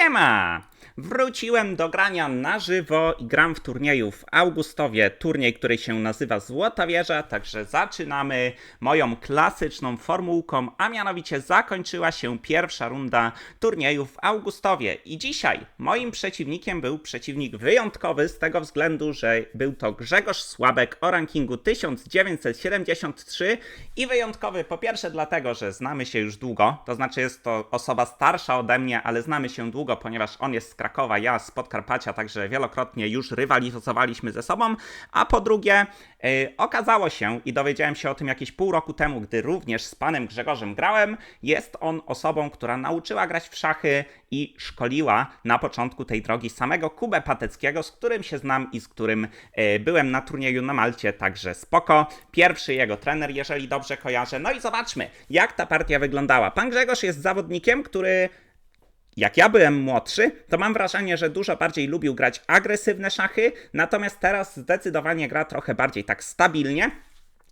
Siema! Wróciłem do grania na żywo i gram w turnieju w Augustowie. Turniej, który się nazywa Złota Wieża, także zaczynamy moją klasyczną formułką, a mianowicie zakończyła się pierwsza runda turnieju w Augustowie. I dzisiaj moim przeciwnikiem był przeciwnik wyjątkowy z tego względu, że był to Grzegorz Słabek o rankingu 1973 i wyjątkowy po pierwsze dlatego, że znamy się już długo, to znaczy jest to osoba starsza ode mnie, ale znamy się długo, ponieważ on jest z Krakowa, ja z Podkarpacia, także wielokrotnie już rywalizowaliśmy ze sobą, a po drugie yy, okazało się i dowiedziałem się o tym jakieś pół roku temu, gdy również z panem Grzegorzem grałem, jest on osobą, która nauczyła grać w szachy i szkoliła na początku tej drogi samego Kubę Pateckiego, z którym się znam i z którym yy, byłem na turnieju na Malcie, także spoko. Pierwszy jego trener, jeżeli dobrze kojarzę. No i zobaczmy, jak ta partia wyglądała. Pan Grzegorz jest zawodnikiem, który jak ja byłem młodszy, to mam wrażenie, że dużo bardziej lubił grać agresywne szachy, natomiast teraz zdecydowanie gra trochę bardziej tak stabilnie.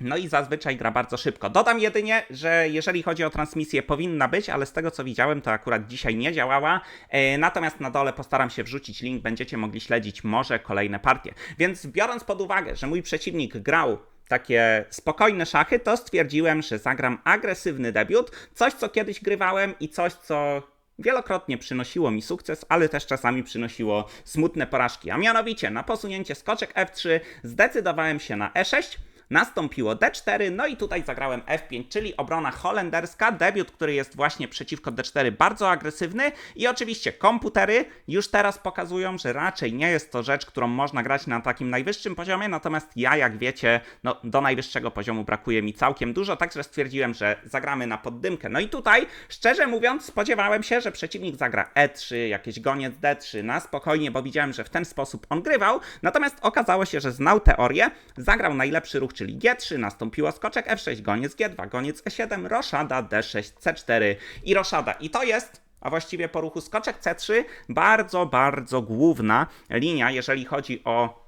No i zazwyczaj gra bardzo szybko. Dodam jedynie, że jeżeli chodzi o transmisję, powinna być, ale z tego co widziałem, to akurat dzisiaj nie działała. E, natomiast na dole postaram się wrzucić link, będziecie mogli śledzić może kolejne partie. Więc biorąc pod uwagę, że mój przeciwnik grał takie spokojne szachy, to stwierdziłem, że zagram agresywny debiut. Coś, co kiedyś grywałem i coś, co wielokrotnie przynosiło mi sukces, ale też czasami przynosiło smutne porażki. A mianowicie na posunięcie skoczek F3 zdecydowałem się na E6. Nastąpiło D4, no i tutaj zagrałem F5, czyli obrona holenderska, debiut, który jest właśnie przeciwko D4 bardzo agresywny. I oczywiście komputery już teraz pokazują, że raczej nie jest to rzecz, którą można grać na takim najwyższym poziomie, natomiast ja, jak wiecie, no, do najwyższego poziomu brakuje mi całkiem dużo, także stwierdziłem, że zagramy na poddymkę. No i tutaj, szczerze mówiąc, spodziewałem się, że przeciwnik zagra E3, jakieś goniec D3 na spokojnie, bo widziałem, że w ten sposób on grywał, natomiast okazało się, że znał teorię, zagrał najlepszy ruch, czyli G3, nastąpiło skoczek F6, goniec G2, goniec E7, roszada D6, C4 i roszada. I to jest a właściwie po ruchu skoczek C3 bardzo, bardzo główna linia, jeżeli chodzi o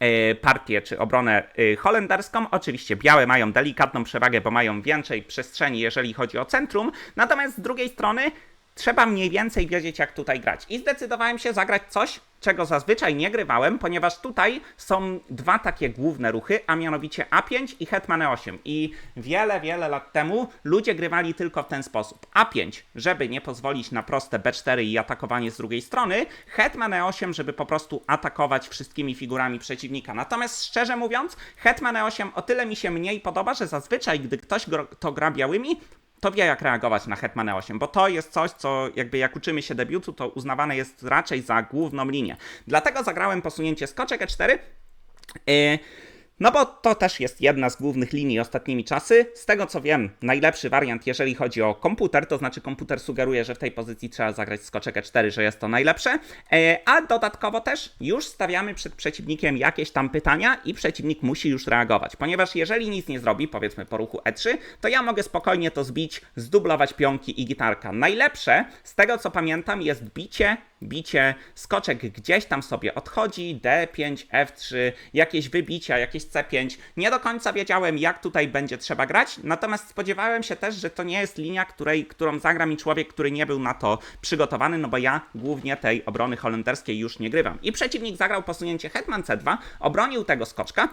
e, partię czy obronę e, holenderską. Oczywiście białe mają delikatną przewagę, bo mają więcej przestrzeni, jeżeli chodzi o centrum. Natomiast z drugiej strony trzeba mniej więcej wiedzieć, jak tutaj grać. I zdecydowałem się zagrać coś, czego zazwyczaj nie grywałem, ponieważ tutaj są dwa takie główne ruchy, a mianowicie A5 i Hetman E8. I wiele, wiele lat temu ludzie grywali tylko w ten sposób. A5, żeby nie pozwolić na proste B4 i atakowanie z drugiej strony, Hetman E8, żeby po prostu atakować wszystkimi figurami przeciwnika. Natomiast szczerze mówiąc, Hetman E8 o tyle mi się mniej podoba, że zazwyczaj, gdy ktoś to gra białymi, to wie jak reagować na Hetman 8, bo to jest coś, co jakby jak uczymy się debiutu, to uznawane jest raczej za główną linię. Dlatego zagrałem posunięcie skoczek E4. Yy, no bo to też jest jedna z głównych linii ostatnimi czasy. Z tego co wiem, najlepszy wariant, jeżeli chodzi o komputer, to znaczy komputer sugeruje, że w tej pozycji trzeba zagrać skoczek E4, że jest to najlepsze. E, a dodatkowo też już stawiamy przed przeciwnikiem jakieś tam pytania i przeciwnik musi już reagować. Ponieważ jeżeli nic nie zrobi, powiedzmy po ruchu E3, to ja mogę spokojnie to zbić, zdublować pionki i gitarka. Najlepsze, z tego co pamiętam, jest bicie bicie, skoczek gdzieś tam sobie odchodzi, D5, F3, jakieś wybicia, jakieś C5. Nie do końca wiedziałem, jak tutaj będzie trzeba grać, natomiast spodziewałem się też, że to nie jest linia, której, którą zagra mi człowiek, który nie był na to przygotowany, no bo ja głównie tej obrony holenderskiej już nie grywam. I przeciwnik zagrał posunięcie Hetman C2, obronił tego skoczka,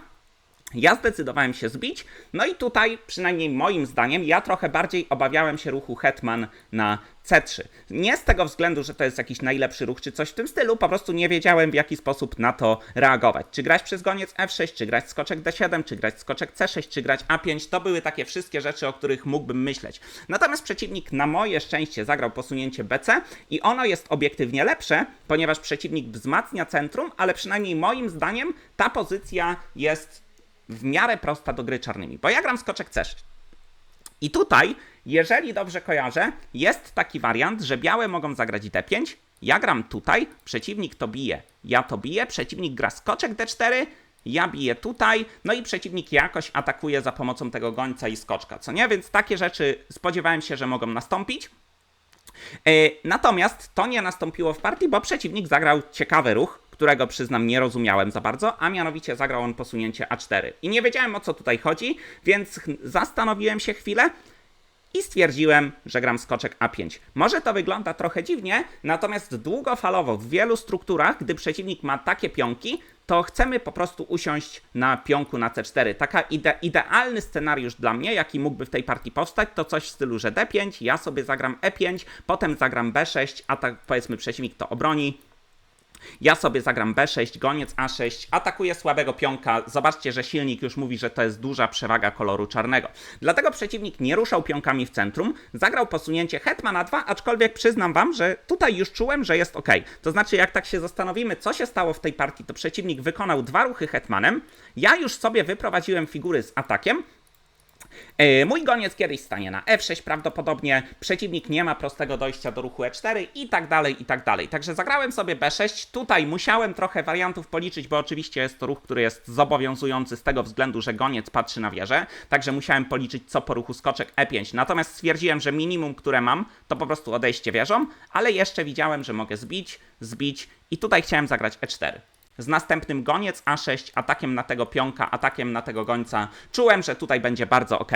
ja zdecydowałem się zbić, no i tutaj, przynajmniej moim zdaniem, ja trochę bardziej obawiałem się ruchu Hetman na C3. Nie z tego względu, że to jest jakiś najlepszy ruch czy coś w tym stylu, po prostu nie wiedziałem w jaki sposób na to reagować. Czy grać przez goniec F6, czy grać skoczek D7, czy grać skoczek C6, czy grać A5, to były takie wszystkie rzeczy, o których mógłbym myśleć. Natomiast przeciwnik na moje szczęście zagrał posunięcie BC i ono jest obiektywnie lepsze, ponieważ przeciwnik wzmacnia centrum, ale przynajmniej moim zdaniem ta pozycja jest w miarę prosta do gry czarnymi, bo ja gram skoczek C6. I tutaj, jeżeli dobrze kojarzę, jest taki wariant, że białe mogą zagrać D5, ja gram tutaj, przeciwnik to bije, ja to biję, przeciwnik gra skoczek D4, ja biję tutaj, no i przeciwnik jakoś atakuje za pomocą tego gońca i skoczka, co nie? Więc takie rzeczy spodziewałem się, że mogą nastąpić. E, natomiast to nie nastąpiło w partii, bo przeciwnik zagrał ciekawy ruch, którego przyznam nie rozumiałem za bardzo, a mianowicie zagrał on posunięcie A4. I nie wiedziałem o co tutaj chodzi, więc zastanowiłem się chwilę i stwierdziłem, że gram skoczek A5. Może to wygląda trochę dziwnie, natomiast długofalowo w wielu strukturach, gdy przeciwnik ma takie pionki, to chcemy po prostu usiąść na pionku na C4. Taka ide idealny scenariusz dla mnie, jaki mógłby w tej partii powstać, to coś w stylu, że D5, ja sobie zagram E5, potem zagram B6, a tak powiedzmy przeciwnik to obroni, ja sobie zagram B6, goniec A6, atakuje słabego pionka. Zobaczcie, że silnik już mówi, że to jest duża przewaga koloru czarnego. Dlatego przeciwnik nie ruszał pionkami w centrum, zagrał posunięcie hetmana 2, aczkolwiek przyznam wam, że tutaj już czułem, że jest ok. To znaczy, jak tak się zastanowimy, co się stało w tej partii, to przeciwnik wykonał dwa ruchy hetmanem, ja już sobie wyprowadziłem figury z atakiem, Mój goniec kiedyś stanie na F6 prawdopodobnie, przeciwnik nie ma prostego dojścia do ruchu E4 i tak dalej, i tak dalej. Także zagrałem sobie B6, tutaj musiałem trochę wariantów policzyć, bo oczywiście jest to ruch, który jest zobowiązujący z tego względu, że goniec patrzy na wieżę, także musiałem policzyć co po ruchu skoczek E5. Natomiast stwierdziłem, że minimum, które mam, to po prostu odejście wieżą, ale jeszcze widziałem, że mogę zbić, zbić i tutaj chciałem zagrać E4 z następnym goniec A6, atakiem na tego pionka, atakiem na tego gońca. Czułem, że tutaj będzie bardzo ok.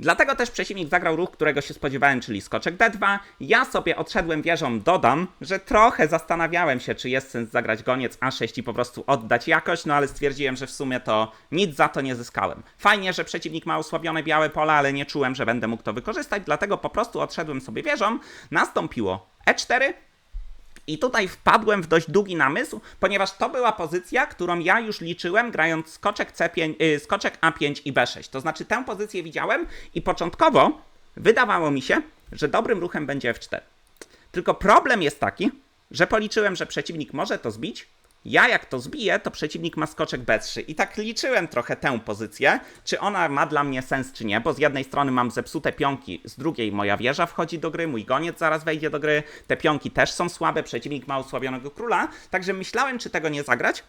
Dlatego też przeciwnik zagrał ruch, którego się spodziewałem, czyli skoczek D2. Ja sobie odszedłem wieżą, dodam, że trochę zastanawiałem się, czy jest sens zagrać goniec A6 i po prostu oddać jakość, no ale stwierdziłem, że w sumie to nic za to nie zyskałem. Fajnie, że przeciwnik ma osłabione białe pola, ale nie czułem, że będę mógł to wykorzystać, dlatego po prostu odszedłem sobie wieżą. Nastąpiło E4, i tutaj wpadłem w dość długi namysł, ponieważ to była pozycja, którą ja już liczyłem grając skoczek, C5, yy, skoczek A5 i B6. To znaczy tę pozycję widziałem i początkowo wydawało mi się, że dobrym ruchem będzie F4. Tylko problem jest taki, że policzyłem, że przeciwnik może to zbić, ja jak to zbiję, to przeciwnik ma skoczek B3 i tak liczyłem trochę tę pozycję, czy ona ma dla mnie sens, czy nie, bo z jednej strony mam zepsute pionki, z drugiej moja wieża wchodzi do gry, mój goniec zaraz wejdzie do gry, te pionki też są słabe, przeciwnik ma osłabionego króla, także myślałem, czy tego nie zagrać.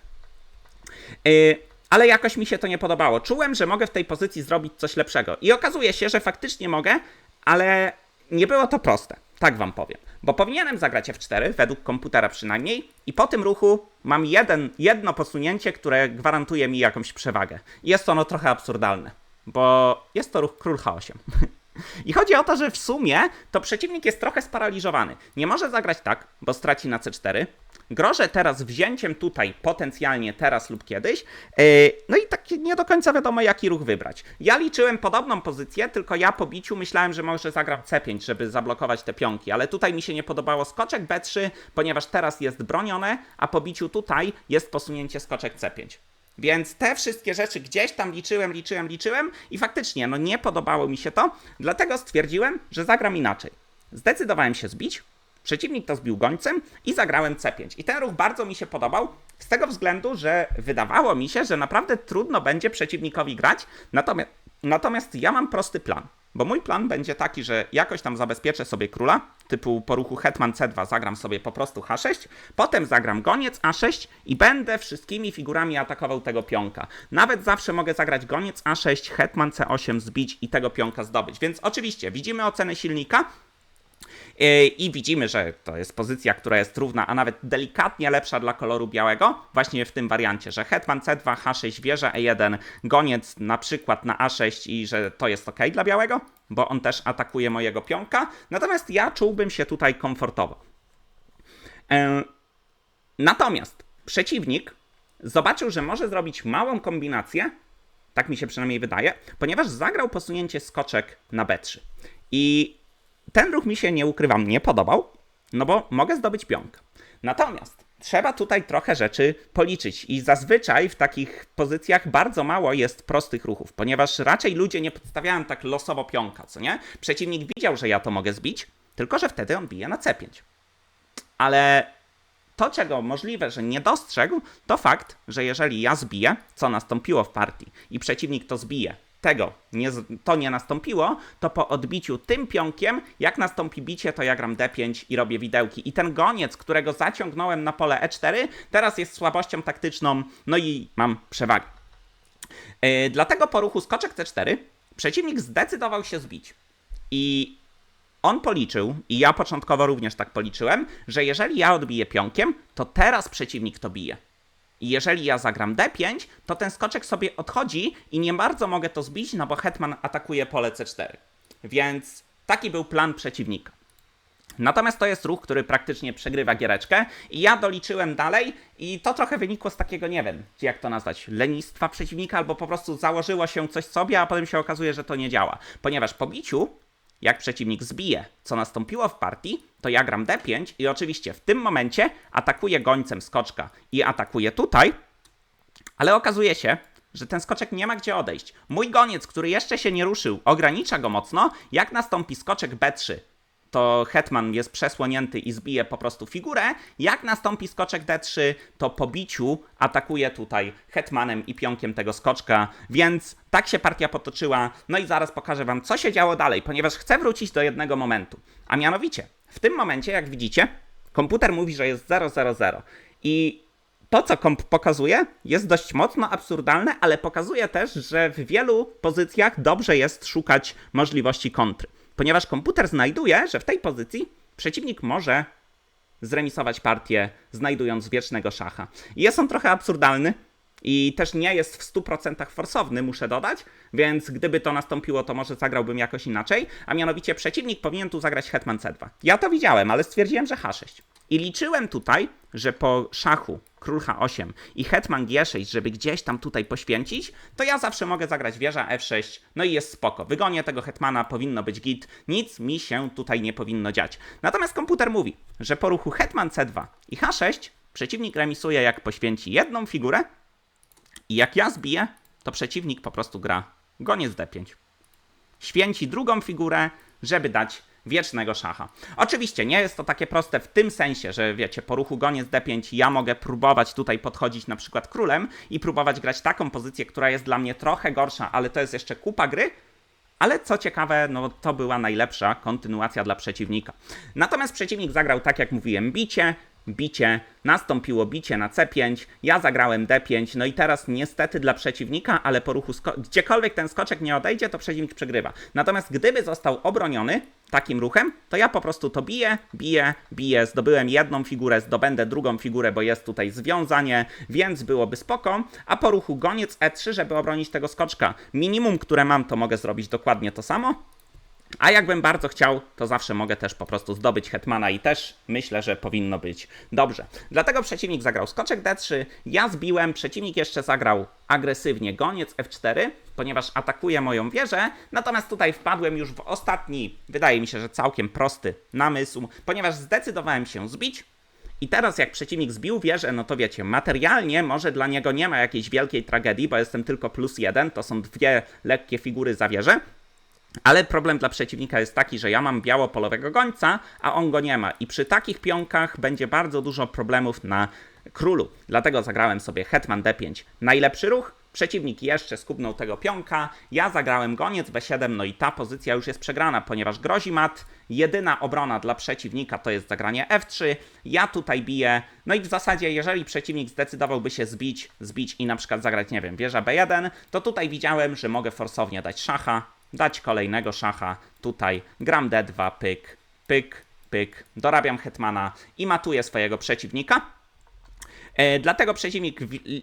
Yy, ale jakoś mi się to nie podobało. Czułem, że mogę w tej pozycji zrobić coś lepszego. I okazuje się, że faktycznie mogę, ale nie było to proste. Tak wam powiem. Bo powinienem zagrać F4, według komputera przynajmniej, i po tym ruchu mam jeden, jedno posunięcie, które gwarantuje mi jakąś przewagę. Jest ono trochę absurdalne, bo jest to ruch król H8. I chodzi o to, że w sumie to przeciwnik jest trochę sparaliżowany. Nie może zagrać tak, bo straci na C4. Grożę teraz wzięciem tutaj potencjalnie teraz lub kiedyś. Yy, no i tak nie do końca wiadomo, jaki ruch wybrać. Ja liczyłem podobną pozycję, tylko ja po biciu myślałem, że może zagram C5, żeby zablokować te pionki, ale tutaj mi się nie podobało skoczek B3, ponieważ teraz jest bronione, a po biciu tutaj jest posunięcie skoczek C5. Więc te wszystkie rzeczy gdzieś tam liczyłem, liczyłem, liczyłem i faktycznie no nie podobało mi się to, dlatego stwierdziłem, że zagram inaczej. Zdecydowałem się zbić, przeciwnik to zbił gońcem i zagrałem C5. I ten ruch bardzo mi się podobał z tego względu, że wydawało mi się, że naprawdę trudno będzie przeciwnikowi grać, natomiast, natomiast ja mam prosty plan. Bo mój plan będzie taki, że jakoś tam zabezpieczę sobie króla, typu po ruchu hetman c2 zagram sobie po prostu h6, potem zagram goniec a6 i będę wszystkimi figurami atakował tego pionka. Nawet zawsze mogę zagrać goniec a6, hetman c8 zbić i tego pionka zdobyć. Więc oczywiście widzimy ocenę silnika, i widzimy, że to jest pozycja, która jest równa, a nawet delikatnie lepsza dla koloru białego, właśnie w tym wariancie, że hetman c2, h6, wieża e1, goniec na przykład na a6 i że to jest ok dla białego, bo on też atakuje mojego pionka, natomiast ja czułbym się tutaj komfortowo. Natomiast przeciwnik zobaczył, że może zrobić małą kombinację, tak mi się przynajmniej wydaje, ponieważ zagrał posunięcie skoczek na b3. I ten ruch mi się, nie ukrywam, nie podobał, no bo mogę zdobyć pionk. Natomiast trzeba tutaj trochę rzeczy policzyć i zazwyczaj w takich pozycjach bardzo mało jest prostych ruchów, ponieważ raczej ludzie nie podstawiają tak losowo pionka, co nie? Przeciwnik widział, że ja to mogę zbić, tylko że wtedy on bije na C5. Ale to, czego możliwe, że nie dostrzegł, to fakt, że jeżeli ja zbiję, co nastąpiło w partii, i przeciwnik to zbije, tego nie, to nie nastąpiło, to po odbiciu tym pionkiem, jak nastąpi bicie, to ja gram D5 i robię widełki. I ten goniec, którego zaciągnąłem na pole E4, teraz jest słabością taktyczną, no i mam przewagę. Yy, dlatego po ruchu skoczek C4 przeciwnik zdecydował się zbić. I on policzył, i ja początkowo również tak policzyłem, że jeżeli ja odbiję pionkiem, to teraz przeciwnik to bije. I jeżeli ja zagram d5, to ten skoczek sobie odchodzi i nie bardzo mogę to zbić, no bo hetman atakuje pole c4. Więc taki był plan przeciwnika. Natomiast to jest ruch, który praktycznie przegrywa giereczkę i ja doliczyłem dalej i to trochę wynikło z takiego, nie wiem, jak to nazwać, lenistwa przeciwnika albo po prostu założyło się coś sobie, a potem się okazuje, że to nie działa. Ponieważ po biciu, jak przeciwnik zbije, co nastąpiło w partii, to ja gram D5 i oczywiście w tym momencie atakuję gońcem skoczka i atakuję tutaj, ale okazuje się, że ten skoczek nie ma gdzie odejść. Mój goniec, który jeszcze się nie ruszył, ogranicza go mocno. Jak nastąpi skoczek B3, to hetman jest przesłonięty i zbije po prostu figurę. Jak nastąpi skoczek D3, to po biciu atakuje tutaj hetmanem i pionkiem tego skoczka, więc tak się partia potoczyła. No i zaraz pokażę wam, co się działo dalej, ponieważ chcę wrócić do jednego momentu. A mianowicie, w tym momencie, jak widzicie, komputer mówi, że jest 000 i to, co komp pokazuje, jest dość mocno absurdalne, ale pokazuje też, że w wielu pozycjach dobrze jest szukać możliwości kontry. Ponieważ komputer znajduje, że w tej pozycji przeciwnik może zremisować partię, znajdując wiecznego szacha. Jest on trochę absurdalny i też nie jest w 100% forsowny, muszę dodać, więc gdyby to nastąpiło, to może zagrałbym jakoś inaczej, a mianowicie przeciwnik powinien tu zagrać hetman c2. Ja to widziałem, ale stwierdziłem, że h6. I liczyłem tutaj, że po szachu król h8 i hetman g6, żeby gdzieś tam tutaj poświęcić, to ja zawsze mogę zagrać wieża f6, no i jest spoko. Wygonię tego hetmana, powinno być git, nic mi się tutaj nie powinno dziać. Natomiast komputer mówi, że po ruchu hetman c2 i h6 przeciwnik remisuje jak poświęci jedną figurę i jak ja zbiję, to przeciwnik po prostu gra goniec d5. Święci drugą figurę, żeby dać wiecznego szacha. Oczywiście nie jest to takie proste w tym sensie, że wiecie, po ruchu goniec d5 ja mogę próbować tutaj podchodzić na przykład królem i próbować grać taką pozycję, która jest dla mnie trochę gorsza, ale to jest jeszcze kupa gry, ale co ciekawe, no to była najlepsza kontynuacja dla przeciwnika. Natomiast przeciwnik zagrał tak jak mówiłem, bicie, bicie, nastąpiło bicie na C5, ja zagrałem D5, no i teraz niestety dla przeciwnika, ale po ruchu, gdziekolwiek ten skoczek nie odejdzie, to przeciwnik przegrywa. Natomiast gdyby został obroniony takim ruchem, to ja po prostu to biję, biję, biję, zdobyłem jedną figurę, zdobędę drugą figurę, bo jest tutaj związanie, więc byłoby spoko, a po ruchu goniec E3, żeby obronić tego skoczka, minimum, które mam, to mogę zrobić dokładnie to samo, a jakbym bardzo chciał, to zawsze mogę też po prostu zdobyć hetmana i też myślę, że powinno być dobrze. Dlatego przeciwnik zagrał skoczek d3, ja zbiłem, przeciwnik jeszcze zagrał agresywnie goniec f4, ponieważ atakuje moją wieżę, natomiast tutaj wpadłem już w ostatni, wydaje mi się, że całkiem prosty namysł, ponieważ zdecydowałem się zbić, i teraz jak przeciwnik zbił wieżę, no to wiecie, materialnie może dla niego nie ma jakiejś wielkiej tragedii, bo jestem tylko plus jeden, to są dwie lekkie figury za wieżę, ale problem dla przeciwnika jest taki, że ja mam biało-polowego gońca, a on go nie ma. I przy takich pionkach będzie bardzo dużo problemów na królu. Dlatego zagrałem sobie hetman d5. Najlepszy ruch, Przeciwnik jeszcze skubnął tego pionka, ja zagrałem goniec b7, no i ta pozycja już jest przegrana, ponieważ grozi mat. Jedyna obrona dla przeciwnika to jest zagranie f3, ja tutaj biję, no i w zasadzie jeżeli przeciwnik zdecydowałby się zbić, zbić i na przykład zagrać, nie wiem, wieża b1, to tutaj widziałem, że mogę forsownie dać szacha, dać kolejnego szacha, tutaj gram d2, pyk, pyk, pyk, dorabiam hetmana i matuję swojego przeciwnika. E, dlatego przeciwnik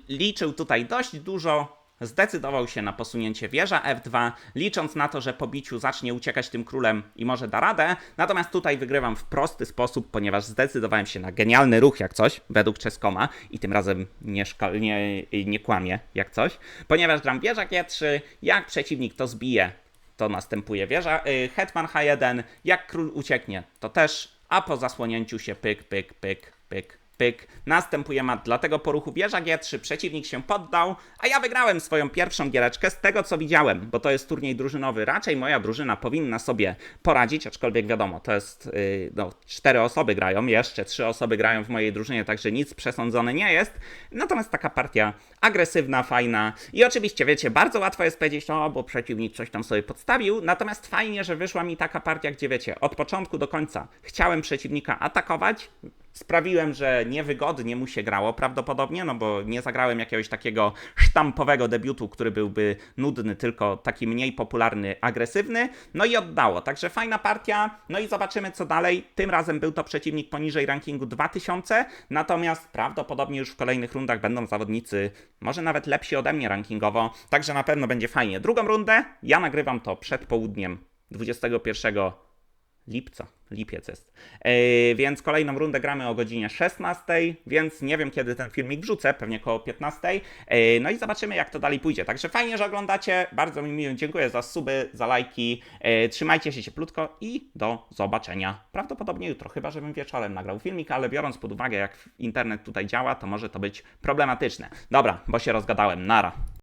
liczył tutaj dość dużo, zdecydował się na posunięcie wieża F2, licząc na to, że po biciu zacznie uciekać tym królem i może da radę. Natomiast tutaj wygrywam w prosty sposób, ponieważ zdecydowałem się na genialny ruch jak coś, według Czeskoma i tym razem nie, nie, nie kłamie jak coś, ponieważ gram wieża G3, jak przeciwnik to zbije, to następuje wieża, y, hetman H1, jak król ucieknie, to też, a po zasłonięciu się pyk, pyk, pyk, pyk, pyk, następuje mat, dlatego po ruchu wieża G3 przeciwnik się poddał, a ja wygrałem swoją pierwszą giereczkę z tego co widziałem, bo to jest turniej drużynowy, raczej moja drużyna powinna sobie poradzić, aczkolwiek wiadomo, to jest, yy, no, cztery osoby grają, jeszcze trzy osoby grają w mojej drużynie, także nic przesądzone nie jest, natomiast taka partia agresywna, fajna i oczywiście, wiecie, bardzo łatwo jest powiedzieć, o, bo przeciwnik coś tam sobie podstawił, natomiast fajnie, że wyszła mi taka partia, gdzie wiecie, od początku do końca chciałem przeciwnika atakować, sprawiłem, że niewygodnie mu się grało prawdopodobnie, no bo nie zagrałem jakiegoś takiego sztampowego debiutu, który byłby nudny, tylko taki mniej popularny, agresywny. No i oddało. Także fajna partia. No i zobaczymy co dalej. Tym razem był to przeciwnik poniżej rankingu 2000, natomiast prawdopodobnie już w kolejnych rundach będą zawodnicy może nawet lepsi ode mnie rankingowo, także na pewno będzie fajnie. Drugą rundę ja nagrywam to przed południem 21 lipca, lipiec jest. Yy, więc kolejną rundę gramy o godzinie 16, więc nie wiem kiedy ten filmik wrzucę, pewnie koło 15. Yy, no i zobaczymy jak to dalej pójdzie. Także fajnie, że oglądacie, bardzo mi miło, dziękuję za suby, za lajki. Yy, trzymajcie się cieplutko i do zobaczenia. Prawdopodobnie jutro, chyba żebym wieczorem nagrał filmik, ale biorąc pod uwagę jak internet tutaj działa, to może to być problematyczne. Dobra, bo się rozgadałem, nara.